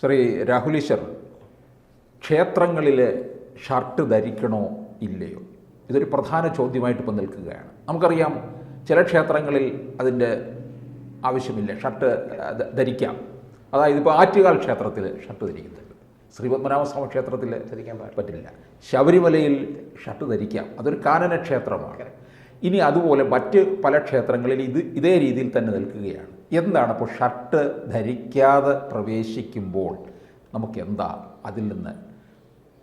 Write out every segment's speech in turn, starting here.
ശ്രീ രാഹുലീശ്വർ ക്ഷേത്രങ്ങളിൽ ഷർട്ട് ധരിക്കണോ ഇല്ലയോ? ഇതൊരു പ്രധാന ചോദ്യമായിട്ട് ഇപ്പം നിൽക്കുകയാണ്. നമുക്കറിയാം ചില ക്ഷേത്രങ്ങളിൽ അതിന്റെ ആവശ്യമില്ല ഷർട്ട് ധരിക്കാം. അതായത് ഇപ്പോൾ ആറ്റുകാൽ ക്ഷേത്രത്തിൽ ഷർട്ട് ധരിക്കുന്നുണ്ട്. ശ്രീപത്മനാഭസ്വാമി ക്ഷേത്രത്തിൽ ധരിക്കാൻ പറ്റില്ല. ശബരിമലയിൽ ഷർട്ട് ധരിക്കാം. അതൊരു കാനന ക്ഷേത്രമാണ്. ഇനി അതുപോലെ മറ്റ് പല ക്ഷേത്രങ്ങളിൽ ഇത് ഇതേ രീതിയിൽ തന്നെ നിൽക്കുകയാണ്. എന്താണ് അപ്പോൾ ഷർട്ട് ധരിക്കാതെ പ്രവേശിക്കുമ്പോൾ നമുക്ക് എന്താ അതിൽ നിന്ന്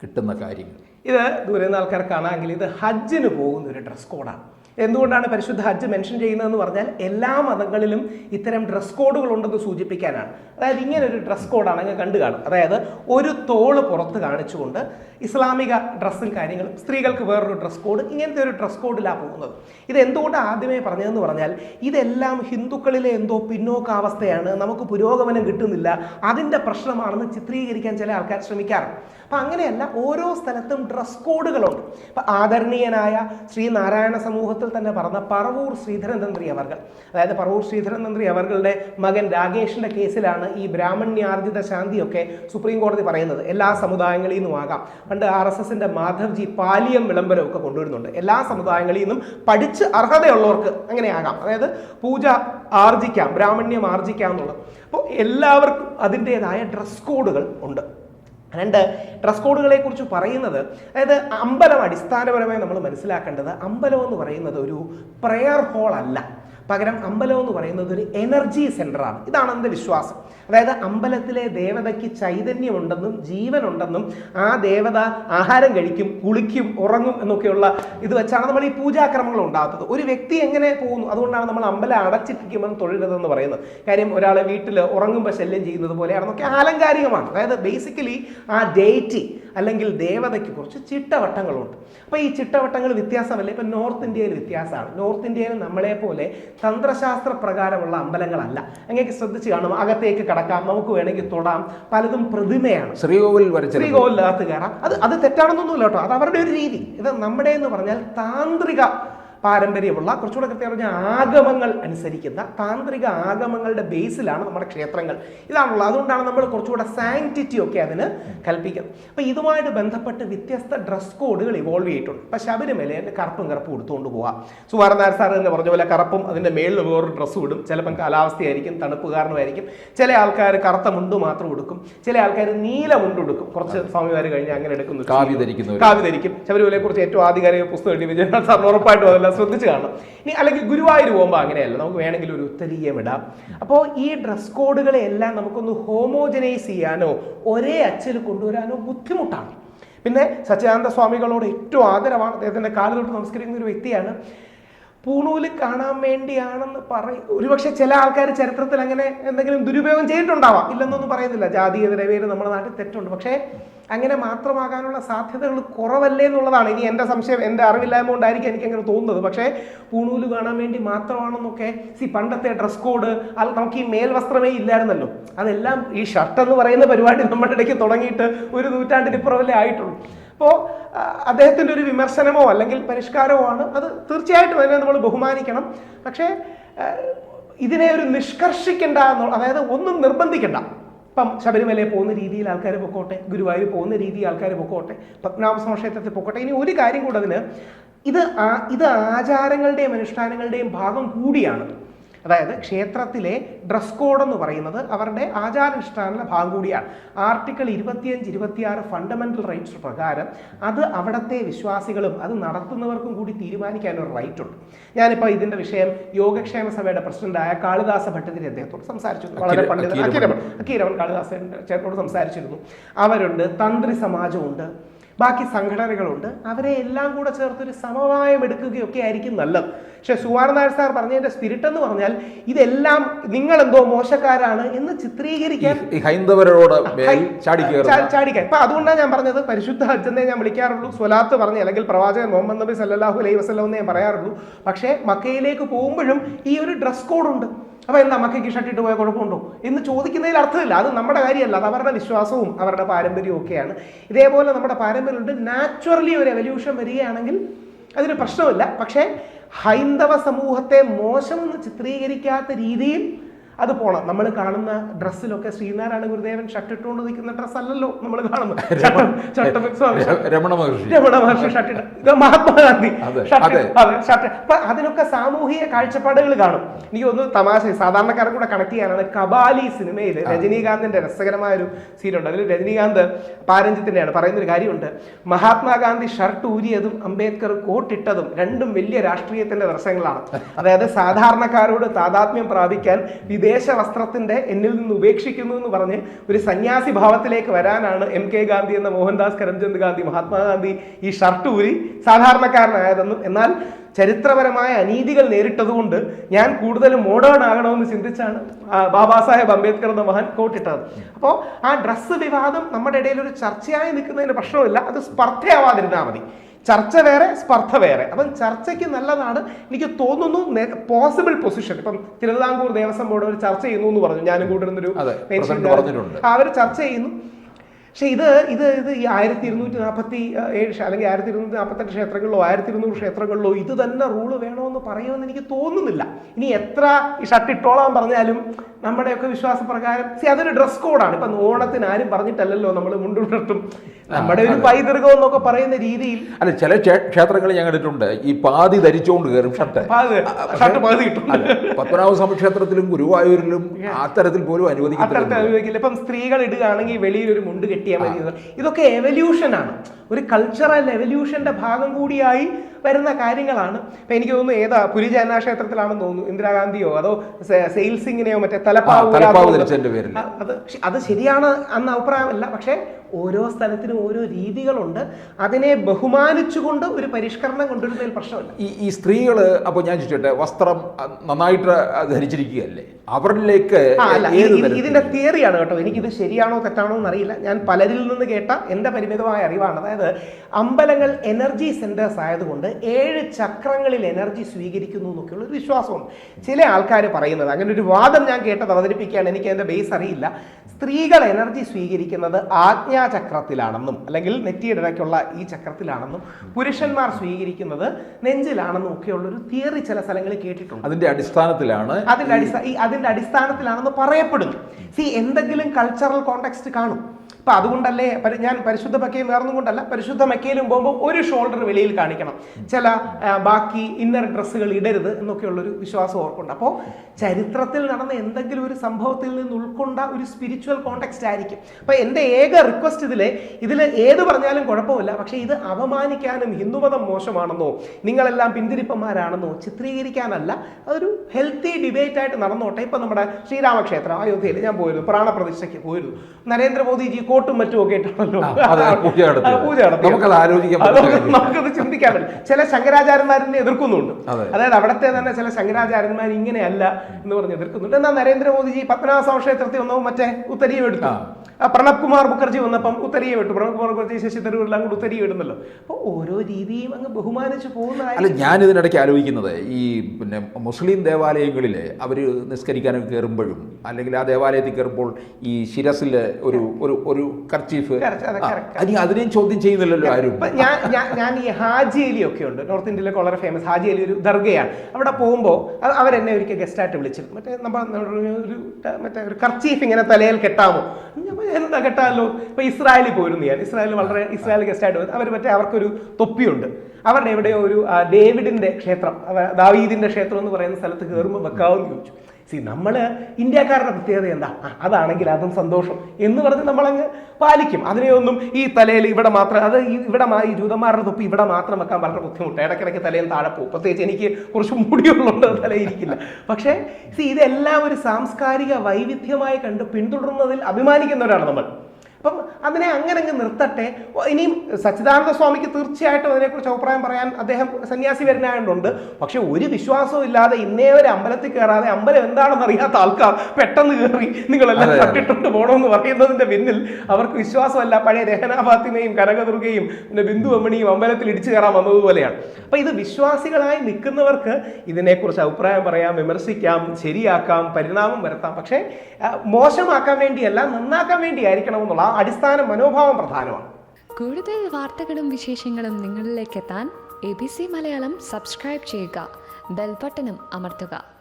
കിട്ടുന്ന കാര്യങ്ങൾ? ഇത് ദൂരെ നിന്ന് ആൾക്കാർ കാണാമെങ്കിൽ ഇത് ഹജ്ജിന് പോകുന്ന ഒരു ഡ്രസ് കോഡാണ് എന്തുകൊണ്ടാണ് പരിശുദ്ധ ഹജ്ജ് മെൻഷൻ ചെയ്യുന്നതെന്ന് പറഞ്ഞാൽ എല്ലാ മതങ്ങളിലും ഇത്തരം ഡ്രസ് കോഡുകൾ ഉണ്ടെന്ന് സൂചിപ്പിക്കാനാണ്. അതായത് ഇങ്ങനെ ഒരു ഡ്രസ് കോഡാണ് അങ്ങ് കണ്ടു കാണും. അതായത് ഒരു തോൾ പുറത്ത് കാണിച്ചുകൊണ്ട് ഇസ്ലാമിക ഡ്രസ്സും കാര്യങ്ങളും സ്ത്രീകൾക്ക് വേറൊരു ഡ്രസ് കോഡ് ഇങ്ങനത്തെ ഒരു ഡ്രസ് കോഡിലാണ് പോകുന്നത്. ഇത് എന്തുകൊണ്ട് ആദ്യമേ പറഞ്ഞതെന്ന് പറഞ്ഞാൽ ഇതെല്ലാം ഹിന്ദുക്കളിലെ എന്തോ പിന്നോക്കാവസ്ഥയാണ്. നമുക്ക് പുരോഗമനം കിട്ടുന്നില്ല. അതിന്റെ പ്രശ്നമാണെന്ന് ചിത്രീകരിക്കാൻ ചില ആൾക്കാർ ശ്രമിക്കാറുണ്ട് അപ്പം അങ്ങനെയല്ല ഓരോ സ്ഥലത്തും ഡ്രസ് കോഡുകളുണ്ട് ഇപ്പം ആദരണീയനായ ശ്രീനാരായണ സമൂഹത്തിൽ തന്നെ പറഞ്ഞ പറവൂർ ശ്രീധരൻ തന്ത്രി അവർകൾ. അതായത് പറവൂർ ശ്രീധരൻ തന്ത്രി അവർകളുടെ മകൻ രാകേഷിന്റെ കേസിലാണ് ഈ ബ്രാഹ്മണ്യാർജിത ശാന്തിയൊക്കെ സുപ്രീം കോടതി പറയുന്നത്. എല്ലാ സമുദായങ്ങളിൽ നിന്നും ആകാം. പണ്ട് ആർ എസ് എസിന്റെ മാധവ്ജി പാലിയം വിളംബരം ഒക്കെ കൊണ്ടുവരുന്നുണ്ട്. എല്ലാ സമുദായങ്ങളിൽ നിന്നും പഠിച്ച് അർഹതയുള്ളവർക്ക് അങ്ങനെയാകാം. അതായത് പൂജ ആർജിക്കാം ബ്രാഹ്മണ്യം ആർജിക്കാം എന്നുള്ളത്. അപ്പോൾ എല്ലാവർക്കും അതിന്റെതായ ഡ്രസ് കോഡുകൾ ഉണ്ട്. രണ്ട് ഡ്രസ് കോഡുകളെ കുറിച്ച് പറയുന്നത് അതായത് അമ്പലം അടിസ്ഥാനപരമായി നമ്മൾ മനസ്സിലാക്കേണ്ടത് അമ്പലം എന്ന് പറയുന്നത് ഒരു പ്രെയർ ഹോൾ അല്ല. പകരം അമ്പലം എന്ന് പറയുന്നത് ഒരു എനർജി സെന്ററാണ് ഇതാണ് എന്റെ വിശ്വാസം. അതായത് അമ്പലത്തിലെ ദേവതയ്ക്ക് ചൈതന്യമുണ്ടെന്നും ജീവനുണ്ടെന്നും ആ ദേവത ആഹാരം കഴിക്കും കുളിക്കും ഉറങ്ങും എന്നൊക്കെയുള്ള ഇത് വെച്ചാണ് നമ്മൾ ഈ പൂജാക്രമങ്ങൾ ഉണ്ടാകുന്നത് ഒരു വ്യക്തി എങ്ങനെ പോകുന്നു? അതുകൊണ്ടാണ് നമ്മൾ അമ്പലം അടച്ചിരിക്കുമെന്ന് തൊഴിലതെന്ന് പറയുന്നത്. കാര്യം ഒരാളെ വീട്ടിൽ ഉറങ്ങുമ്പോൾ ശല്യം ചെയ്യുന്നത് പോലെയാണെന്നൊക്കെ ആലങ്കാരികമാണ്. അതായത് ബേസിക്കലി ആ ഡേറ്റി അല്ലെങ്കിൽ ദേവതയ്ക്ക് കുറച്ച് ചിട്ടവട്ടങ്ങളുണ്ട്. അപ്പോൾ ഈ ചിട്ടവട്ടങ്ങൾ വ്യത്യാസമല്ല? ഇപ്പം നോർത്ത് ഇന്ത്യയിൽ വ്യത്യാസമാണ്. നോർത്ത് ഇന്ത്യയിൽ നമ്മളെ പോലെ തന്ത്രശാസ്ത്ര പ്രകാരമുള്ള അമ്പലങ്ങളല്ല. അങ്ങേക്ക് ശ്രദ്ധിച്ച് കാണും. അകത്തേക്ക് കടക്കാം നമുക്ക് വേണമെങ്കിൽ തൊടാം. പലതും പ്രതിമയാണ്. ശ്രീകോവിൽ വരച്ച ശ്രീകോവിലകത്ത് കയറാം. അത് അത് തെറ്റാണെന്നൊന്നുമില്ല കേട്ടോ. അത് അവരുടെ ഒരു രീതി. ഇത് നമ്മുടെ എന്ന് പറഞ്ഞാൽ താന്ത്രിക പാരമ്പര്യമുള്ള കുറച്ചുകൂടെ കൃത്യം പറഞ്ഞാൽ ആഗമങ്ങൾ അനുസരിക്കുന്ന താന്ത്രിക ആഗമങ്ങളുടെ ബേസിലാണ് നമ്മുടെ ക്ഷേത്രങ്ങൾ. ഇതാണുള്ളത്. അതുകൊണ്ടാണ് നമ്മൾ കുറച്ചുകൂടെ സാങ്ക്ടിറ്റി ഒക്കെ അതിന് കൽപ്പിക്കുന്നത്. അപ്പോൾ ഇതുമായിട്ട് ബന്ധപ്പെട്ട് വ്യത്യസ്ത ഡ്രസ് കോഡുകൾ ഇവോൾവ് ചെയ്തിട്ടുണ്ട്. ഇപ്പം ശബരിമലയിൽ കറുപ്പും കറുപ്പും എടുത്തുകൊണ്ട് പോവാം. സുവാരനാർ സാർ എന്ന് പറഞ്ഞ പോലെ കറുപ്പും അതിന്റെ മേളിൽ വേറൊരു ഡ്രസ്സ് ഇടും. ചിലപ്പം കാലാവസ്ഥയായിരിക്കും തണുപ്പ് കാരണമായിരിക്കും ചില ആൾക്കാർ കറുത്ത മുണ്ട് മാത്രം എടുക്കും ചില ആൾക്കാർ നീല മുണ്ട് എടുക്കും കുറച്ച് സ്വാമിമാർ കഴിഞ്ഞ് അങ്ങനെ എടുക്കുന്നു കാവ്യ ധരിക്കും. ശബരിമലയെ കുറിച്ച് ഏറ്റവും ആധികാരിക പുസ്തകം എഴുതി വിജയനാഥ് സാറിന് ഉറപ്പായിട്ടും അതെല്ലാം ശ്രദ്ധിച്ച് കാണണം. ഇനി അല്ലെങ്കിൽ ഗുരുവായൂർ പോകുമ്പോൾ അങ്ങനെയല്ല നമുക്ക് വേണമെങ്കിൽ ഒരു ഉത്തരീയം ഇടാം. അപ്പോൾ ഈ ഡ്രസ് കോഡുകളെ എല്ലാം നമുക്കൊന്ന് ഹോമോജനൈസ് ചെയ്യാനോ ഒരേ അച്ചിൽ കൊണ്ടുവരാനോ ബുദ്ധിമുട്ടാണ്. പിന്നെ സച്ചിദാനന്ദ സ്വാമികളോട് ഏറ്റവും ആദരവാണ്. അദ്ദേഹത്തിന്റെ കാലിലോട്ട് തൊട്ട് നമസ്കരിക്കുന്ന ഒരു വ്യക്തിയാണ്. പൂണൂൽ കാണാൻ വേണ്ടിയാണെന്ന് പറയും ഒരുപക്ഷെ ചില ആൾക്കാർ ചരിത്രത്തിൽ അങ്ങനെ എന്തെങ്കിലും ദുരുപയോഗം ചെയ്തിട്ടുണ്ടാവാം. ഇല്ലെന്നൊന്നും പറയുന്നില്ല. ജാതി ജാതീയ ദ്രവ്യം നമ്മുടെ നാട്ടിൽ തെറ്റുണ്ട്. പക്ഷേ അങ്ങനെ മാത്രമാകാനുള്ള സാധ്യതകൾ കുറവല്ലേ എന്നുള്ളതാണ്. ഇനി എന്റെ സംശയം എന്റെ അറിവില്ലായ്മ കൊണ്ടായിരിക്കും എനിക്ക് അങ്ങനെ തോന്നുന്നത്. പക്ഷേ പൂണൂൽ കാണാൻ വേണ്ടി മാത്രമാണെന്നൊക്കെ സി പണ്ടത്തെ ഡ്രസ് കോഡ് അത് നമുക്ക് ഈ മേൽവസ്ത്രമേ ഇല്ലായിരുന്നല്ലോ. അതെല്ലാം ഈ ഷർട്ട് എന്ന് പറയുന്ന പരിപാടി നമ്മുടെ ഇടയ്ക്ക് തുടങ്ങിയിട്ട് ഒരു നൂറ്റാണ്ടിന് നൂറ്റാണ്ടിനിപ്പുറമല്ലേ ആയിട്ടുള്ളൂ. അപ്പോൾ അദ്ദേഹത്തിന്റെ ഒരു വിമർശനമോ അല്ലെങ്കിൽ പരിഷ്കാരമോ ആണ്. അത് തീർച്ചയായിട്ടും അതിനെ നമ്മൾ ബഹുമാനിക്കണം. പക്ഷേ ഇതിനെ ഒരു നിഷ്കർഷിക്കേണ്ട അതായത് ഒന്നും നിർബന്ധിക്കണ്ട. ഇപ്പം ശബരിമലയിൽ പോകുന്ന രീതിയിൽ ആൾക്കാർ പൊക്കോട്ടെ ഗുരുവായൂർ പോകുന്ന രീതിയിൽ ആൾക്കാർ പൊക്കോട്ടെ പത്മനാഭസ്വാമി ക്ഷേത്രത്തിൽ പൊക്കോട്ടെ ഇനി ഒരു കാര്യം കൂടെ അതിന് ഇത് ഇത് ആചാരങ്ങളുടെയും അനുഷ്ഠാനങ്ങളുടെയും ഭാഗം കൂടിയാണ്. അതായത് ക്ഷേത്രത്തിലെ ഡ്രസ് കോഡ് എന്ന് പറയുന്നത് അവരുടെ ആചാരാനുഷ്ഠാന ഭാഗം കൂടിയാണ്. ആർട്ടിക്കിൾ ഇരുപത്തിയഞ്ച് ഇരുപത്തിയാറ് ഫണ്ടമെന്റൽ റൈറ്റ്സ് പ്രകാരം അത് അവിടുത്തെ വിശ്വാസികളും അത് നടത്തുന്നവർക്കും കൂടി തീരുമാനിക്കാൻ ഒരു റൈറ്റ് ഉണ്ട്. ഞാനിപ്പോൾ ഇതിന്റെ വിഷയം യോഗക്ഷേമ സഭയുടെ പ്രസിഡന്റായ കാളിദാസ ഭട്ടതിരി അദ്ദേഹത്തോട് സംസാരിച്ചു വളരെ അക്കിര- പണ്ഡിത അക്കിരമൺ. അക്കിരമൺ അക്കീരവൻ കാളിദാസൻ ചേട്ടനോട് സംസാരിച്ചിരുന്നു. അവരുണ്ട് തന്ത്രി സമാജമുണ്ട്. ബാക്കി സംഘടനകളുണ്ട്. അവരെ എല്ലാം കൂടെ ചേർത്തൊരു സമവായം എടുക്കുകയൊക്കെ ആയിരിക്കും നല്ലത്. പക്ഷെ സുവാർനായർ സാർ പറഞ്ഞതിന്റെ സ്പിരിറ്റ് എന്ന് പറഞ്ഞാൽ ഇതെല്ലാം നിങ്ങൾ എന്തോ മോശക്കാരാണ് എന്ന് ചിത്രീകരിക്കാൻ ഹൈന്ദവരോട് ചാടിക്കാൻ. ഇപ്പൊ അതുകൊണ്ടാണ് ഞാൻ പറഞ്ഞത് പരിശുദ്ധ അച്ഛനെ ഞാൻ വിളിക്കാറുള്ളൂ. സ്വലാത്ത് പറഞ്ഞ് അല്ലെങ്കിൽ പ്രവാചകൻ മുഹമ്മദ് നബി സല്ലാഹു അലൈഹി വസല്ലം എന്ന് ഞാൻ പറയാറുള്ളൂ. പക്ഷേ മക്കയിലേക്ക് പോകുമ്പോഴും ഈ ഒരു ഡ്രസ് കോഡ് ഉണ്ട് അപ്പൊ എന്താ മക്കയ്ക്ക് ഷർട്ടിട്ട് പോയ കുഴപ്പമുണ്ടോ? എന്ന് ചോദിക്കുന്നതിൽ അർത്ഥമില്ല. അത് നമ്മുടെ കാര്യമല്ല. അത് അവരുടെ വിശ്വാസവും അവരുടെ പാരമ്പര്യവും ഒക്കെയാണ്. ഇതേപോലെ നമ്മുടെ പാരമ്പര്യമുണ്ട്. നാച്ചുറലി ഒരു എവല്യൂഷൻ വരികയാണെങ്കിൽ അതിന് പ്രശ്നമില്ല. പക്ഷേ ഹൈന്ദവ സമൂഹത്തെ മോശമെന്ന് ചിത്രീകരിക്കാത്ത രീതിയിൽ അത് പോണം. നമ്മൾ കാണുന്ന ഡ്രസ്സിലൊക്കെ ശ്രീനാരായണ ഗുരുദേവൻ ഷർട്ട് ഇട്ടുകൊണ്ട് നിൽക്കുന്ന ഡ്രസ്സ് അല്ലല്ലോ നമ്മൾ കാണുന്നത്. രമണ മഹർഷി. ഷർട്ട് ഇത് മഹാത്മാഗാന്ധി ഷർട്ട് ഷർട്ട് അപ്പൊ അതിനൊക്കെ സാമൂഹിക കാഴ്ചപ്പാടുകൾ കാണും. എനിക്ക് ഒന്ന് തമാശ സാധാരണക്കാരെ കൂടെ കണക്ട് ചെയ്യാനാണ് കബാലി സിനിമയിൽ രജനീകാന്തിന്റെ രസകരമായ ഒരു സീനുണ്ട് അതിൽ രജനീകാന്ത് പാരഞ്ചത്തിന്റെയാണ് പറയുന്ന ഒരു കാര്യമുണ്ട്. മഹാത്മാഗാന്ധി ഷർട്ട് ഊരിയതും അംബേദ്കർ കോട്ടിട്ടതും രണ്ടും വലിയ രാഷ്ട്രീയത്തിന്റെ ദർശനങ്ങളാണ്. അതായത് സാധാരണക്കാരോട് താതാത്മ്യം പ്രാപിക്കാൻ വിദേശ വസ്ത്രത്തിന്റെ എന്നിൽ നിന്ന് ഉപേക്ഷിക്കുന്നു എന്ന് പറഞ്ഞ് ഒരു സന്യാസി ഭാവത്തിലേക്ക് വരാനാണ് എം കെ ഗാന്ധി എന്ന മോഹൻദാസ് കരംചന്ദ് ഗാന്ധി മഹാത്മാഗാന്ധി ഈ ഷർട്ട് ഊരി സാധാരണക്കാരനായതെന്നും എന്നാൽ ചരിത്രപരമായ അനീതികൾ നേരിട്ടതുകൊണ്ട് ഞാൻ കൂടുതൽ മോഡേൺ ആകണമെന്ന് ചിന്തിച്ചാണ് ബാബാ സാഹേബ് അംബേദ്കർ എന്ന മഹാൻ കോട്ടിട്ടത്. അപ്പോൾ ആ ഡ്രസ്സ് വിവാദം നമ്മുടെ ഇടയിൽ ഒരു ചർച്ചയായി നിൽക്കുന്നതിന് പ്രശ്നമില്ല അത് സ്പർദ്ധയാവാതിരുന്നാൽ മതി. ചർച്ച വേറെ സ്പർദ്ധ വേറെ. അപ്പം ചർച്ചയ്ക്ക് നല്ലതാണ്. എനിക്ക് തോന്നുന്നു പോസിബിൾ പൊസിഷൻ ഇപ്പം തിരുവിതാംകൂർ ദേവസ്വം ബോർഡ് ഒരു ചർച്ച ചെയ്യുന്നു എന്ന് പറഞ്ഞു. ഞാനും കൂട്ടുന്നൊരു ഒരു. അവർ ചർച്ച ചെയ്യുന്നു. പക്ഷെ ഇത് ഇത് ഇത് ഈ ആയിരത്തി ഇരുന്നൂറ്റി നാൽപ്പത്തി ഏഴ് അല്ലെങ്കിൽ ആയിരത്തി ഇരുന്നൂറ്റി നാൽപ്പത്തെട്ട് ക്ഷേത്രങ്ങളിലോ ആയിരത്തി ഇരുന്നൂറ് ക്ഷേത്രങ്ങളിലോ ഇത് തന്നെ റൂൾ വേണമെന്ന് പറയുമെന്ന് എനിക്ക് തോന്നുന്നില്ല. ഇനി എത്ര ഈ ഷർട്ട് ഇട്ടോളാൻ പറഞ്ഞാലും നമ്മുടെയൊക്കെ വിശ്വാസപ്രകാരം. സി അതൊരു ഡ്രസ് കോഡാണ് ഇപ്പം ഓണത്തിന് ആരും പറഞ്ഞിട്ടല്ലല്ലോ നമ്മൾ മുണ്ടും ഷർട്ടും നമ്മുടെ ഒരു പൈതൃകം എന്നൊക്കെ പറയുന്ന രീതിയിൽ അല്ല ചില ക്ഷേത്രങ്ങൾ ക്ഷേത്രങ്ങളിൽ ഞാൻ കണ്ടിട്ടുണ്ട് ഈ പാതി ധരിച്ചുകൊണ്ട് കയറും ഷർട്ട്. പത്മനാഭസ്വാമി ക്ഷേത്രത്തിലും ഗുരുവായൂരിലും അത്തരത്തിൽ പോലും അനുവദിക്കില്ല. ഇപ്പം സ്ത്രീകൾ ഇടുകയാണെങ്കിൽ വെളിയിൽ ഒരു മുണ്ട് കെട്ടിയാൽ മതി. ഇതൊക്കെ എവല്യൂഷനാണ് ഒരു കൾച്ചറൽ എവല്യൂഷന്റെ ഭാഗം കൂടിയായി വരുന്ന കാര്യങ്ങളാണ്. ഇപ്പൊ എനിക്ക് തോന്നുന്നു ഏതാ പുരി ജയനാ ക്ഷേത്രത്തിലാണെന്ന് തോന്നുന്നു. ഇന്ദിരാഗാന്ധിയോ അതോ സെയിൽസിങ്ങിനെയോ മറ്റേ തലപ്പാവ് അത് അത് ശരിയാണ് അന്ന് അഭിപ്രായമല്ല. പക്ഷേ ഓരോ സ്ഥലത്തിനും ഓരോ രീതികളുണ്ട്. അതിനെ ബഹുമാനിച്ചുകൊണ്ട് ഒരു പരിഷ്കരണം കൊണ്ടുവരുന്നതിൽ പ്രശ്നമില്ല. ഈ ഈ സ്ത്രീകൾ അപ്പോൾ ഞാൻ ചോദിച്ചോട്ടെ വസ്ത്രം നന്നായിട്ട് ധരിച്ചിരിക്കുകയല്ലേ? അവരിലേക്ക്? ഇതിന്റെ തിയറിയാണ് കേട്ടോ. എനിക്കിത് ശരിയാണോ തെറ്റാണോ എന്നറിയില്ല. ഞാൻ പലരിൽ നിന്ന് കേട്ട എന്റെ പരിമിതമായ അറിവാണ്. അതായത് അമ്പലങ്ങൾ എനർജി സെന്റേഴ്സ് ആയതുകൊണ്ട് ഏഴ് ചക്രങ്ങളിൽ എനർജി സ്വീകരിക്കുന്നു എന്നൊക്കെയുള്ള ഒരു വിശ്വാസമുണ്ട്. ചില ആൾക്കാർ പറയുന്നത് അങ്ങനെ ഒരു വാദം ഞാൻ കേട്ടത് അവതരിപ്പിക്കുകയാണ്. എനിക്ക് അതിന്റെ ബേസ് അറിയില്ല. സ്ത്രീകൾ എനർജി സ്വീകരിക്കുന്നത് ആജ്ഞാചക്രത്തിലാണെന്നും അല്ലെങ്കിൽ നെറ്റിയിടയ്ക്കുള്ള ഈ ചക്രത്തിലാണെന്നും പുരുഷന്മാർ സ്വീകരിക്കുന്നത് നെഞ്ചിലാണെന്നും ഒക്കെയുള്ള ഒരു തിയറി ചില സ്ഥലങ്ങളിൽ കേട്ടിട്ടുണ്ട്. അതിന്റെ അടിസ്ഥാനത്തിലാണ് അതിന്റെ അടിസ്ഥാന അതിന്റെ അടിസ്ഥാനത്തിലാണെന്ന് പറയപ്പെടുന്നു. സി എന്തെങ്കിലും കൾച്ചറൽ കോണ്ടെക്സ്റ്റ് കാണും. ഇപ്പൊ അതുകൊണ്ടല്ലേ ഞാൻ പരിശുദ്ധ മക്കയിൽ നേർന്നുകൊണ്ടല്ല പരിശുദ്ധ മക്കയിലും പോകുമ്പോൾ ഒരു ഷോൾഡർ വെളിയിൽ കാണിക്കണം. ചില ബാക്കി ഇന്നർ ഡ്രസ്സുകൾ ഇടരുത് എന്നൊക്കെയുള്ളൊരു വിശ്വാസം ഓർക്കുണ്ട് അപ്പോൾ ചരിത്രത്തിൽ നടന്ന എന്തെങ്കിലും ഒരു സംഭവത്തിൽ നിന്ന് ഉൾക്കൊണ്ട ഒരു സ്പിരിച്വൽ കോണ്ടെക്സ്റ്റ് ആയിരിക്കും. അപ്പൊ എന്റെ ഏക റിക്വസ്റ്റ് ഇതിൽ ഇതിൽ ഏത് പറഞ്ഞാലും കുഴപ്പമില്ല പക്ഷേ ഇത് അപമാനിക്കാനും ഹിന്ദുമതം മോശമാണെന്നോ നിങ്ങളെല്ലാം പിന്തിരിപ്പന്മാരാണെന്നോ ചിത്രീകരിക്കാനല്ല അതൊരു ഹെൽത്തി ഡിബേറ്റ് ആയിട്ട് നടന്നോട്ടെ. ഇപ്പൊ നമ്മുടെ ശ്രീരാമക്ഷേത്രം അയോധ്യയിൽ ഞാൻ പോയിരുന്നു പ്രാണപ്രതിഷ്ഠയ്ക്ക് പോയിരുന്നു. നരേന്ദ്രമോദിജി കോട്ടും മറ്റും ഒക്കെ ഇട്ടാണല്ലോ. പൂജ നമുക്കത് ആലോചിക്കാൻ നമുക്കത് ചിന്തിക്കാൻ പറ്റും. ചില ശങ്കരാചാര്യന്മാരിനെ എതിർക്കുന്നുണ്ട്. അതായത് അവിടത്തെ തന്നെ ചില ശങ്കരാചാര്യന്മാർ ഇങ്ങനെയല്ല എന്ന് പറഞ്ഞ് എതിർക്കുന്നുണ്ട്. എന്നാൽ നരേന്ദ്രമോദിജി പത്മനാഭ ക്ഷേത്രത്തിൽ വന്നപ്പോൾ മറ്റേ ഉത്തരീയം എടുത്തു. പ്രണബ് കുമാർ മുഖർജി വന്നപ്പം ഉത്തരീയം ഇട്ടു. പ്രണബ് കുമാർ മുഖർജി ശശി തരൂർ എല്ലാം കൂടി ഉത്തരീയം ഇടുന്നല്ലോ. അപ്പോൾ ഓരോ രീതിയും അങ്ങ് ബഹുമാനിച്ചു പോകുന്ന അല്ല ഞാൻ ഇതിനിടയ്ക്ക് ആലോചിക്കുന്നത് ഈ പിന്നെ മുസ്ലിം ദേവാലയങ്ങളിൽ അവർ നിസ്കരിക്കാനൊക്കെ കയറുമ്പോഴും അല്ലെങ്കിൽ ആ ദേവാലയത്തിൽ കയറുമ്പോൾ ഈ ശിരസിൽ ഒരു ഒരു ഒരു കർച്ചീഫ്. Correct, അതെ, അതിനെയും ചോദ്യം ചെയ്യുന്നില്ലല്ലോ ആരും ഞാൻ ഞാൻ ഈ ഹാജി അലി ഒക്കെ ഉണ്ട്. നോർത്ത് ഇന്ത്യയിലൊക്കെ വളരെ ഫേമസ് ഹാജി അലി ഒരു ദർഗയാണ്. അവിടെ പോകുമ്പോൾ അവരെന്നെ ഒരിക്കൽ ഗസ്റ്റായിട്ട് വിളിച്ചിരുന്നു മറ്റേ നമ്മൾ ഒരു മറ്റേ ഒരു കർച്ചീഫ് ഇങ്ങനെ തലയിൽ കെട്ടാമോ? എന്താ കെട്ടാമല്ലോ ഇപ്പൊ ഇസ്രായേലിൽ പോയിരുന്നു ഞാൻ. ഇസ്രായേലിൽ വളരെ ഇസ്രായേൽ ഗസ്റ്റായിട്ട് അവർ മറ്റേ അവർക്കൊരു തൊപ്പിയുണ്ട്. അവരുടെ എവിടെയോ ഒരു ഡേവിഡിന്റെ ക്ഷേത്രം ദാവീദിന്റെ ക്ഷേത്രം എന്ന് പറയുന്ന സ്ഥലത്ത് കയറുമ്പോൾ വെക്കാവെന്ന് ചോദിച്ചു. സി നമ്മൾ ഇന്ത്യക്കാരുടെ പ്രത്യേകത എന്താ? അതാണെങ്കിൽ അതും സന്തോഷം എന്ന് പറഞ്ഞ് നമ്മളങ്ങ് പാലിക്കും. അതിനെയൊന്നും ഈ തലയിൽ ഇവിടെ മാത്രം അത് ഇവിടെ ഈ ജൂതന്മാരുടെ തൊപ്പി ഇവിടെ മാത്രം വെക്കാൻ വളരെ ബുദ്ധിമുട്ട്. ഇടയ്ക്കിടയ്ക്ക് തലയിൽ താഴെ പോകും. പ്രത്യേകിച്ച് എനിക്ക് കുറച്ച് മുടിയുള്ളതുകൊണ്ട് തലയിരിക്കില്ല. പക്ഷേ സി ഇതെല്ലാം ഒരു സാംസ്കാരിക വൈവിധ്യമായി കണ്ട് പിന്തുടരുന്നതിൽ അഭിമാനിക്കുന്നവരാണ് നമ്മൾ. അതിനെ അങ്ങനെ അങ്ങ് നിർത്തട്ടെ. ഇനിയും സച്ചിദാനന്ദ സ്വാമിക്ക് തീർച്ചയായിട്ടും അതിനെക്കുറിച്ച് അഭിപ്രായം പറയാൻ അദ്ദേഹം സന്യാസി വരുന്നതായതുകൊണ്ട് പക്ഷെ ഒരു വിശ്വാസവും ഇല്ലാതെ ഇന്നേ വരെ അമ്പലത്തിൽ കയറാതെ അമ്പലം എന്താണെന്ന് അറിയാത്ത ആൾക്കാർ പെട്ടെന്ന് കയറി നിങ്ങളെല്ലാം കട്ടിട്ടുണ്ട് പോകണമെന്ന് പറയുന്നതിന്റെ പിന്നിൽ അവർക്ക് വിശ്വാസമല്ല. പഴയ രഹനാഭാത്തിനെയും കനകദുർഗയും പിന്നെ ബിന്ദു അമ്മണിയും അമ്പലത്തിൽ ഇടിച്ചു കയറാൻ വന്നതുപോലെയാണ്. അപ്പൊ ഇത് വിശ്വാസികളായി നിൽക്കുന്നവർക്ക് ഇതിനെക്കുറിച്ച് അഭിപ്രായം പറയാം വിമർശിക്കാം ശരിയാക്കാം പരിണാമം വരുത്താം. പക്ഷേ മോശമാക്കാൻ വേണ്ടിയല്ല നന്നാക്കാൻ വേണ്ടിയായിരിക്കണം എന്നുള്ള ആ അടിസ്ഥാന മനോഭാവം പ്രധാനമാണ്. കൂടുതൽ വാർത്തകളും വിശേഷങ്ങളും നിങ്ങളിലേക്ക് എത്താൻ A B C Malayalam subscribe ചെയ്യുക. ബെൽബട്ടനും അമർത്തുക.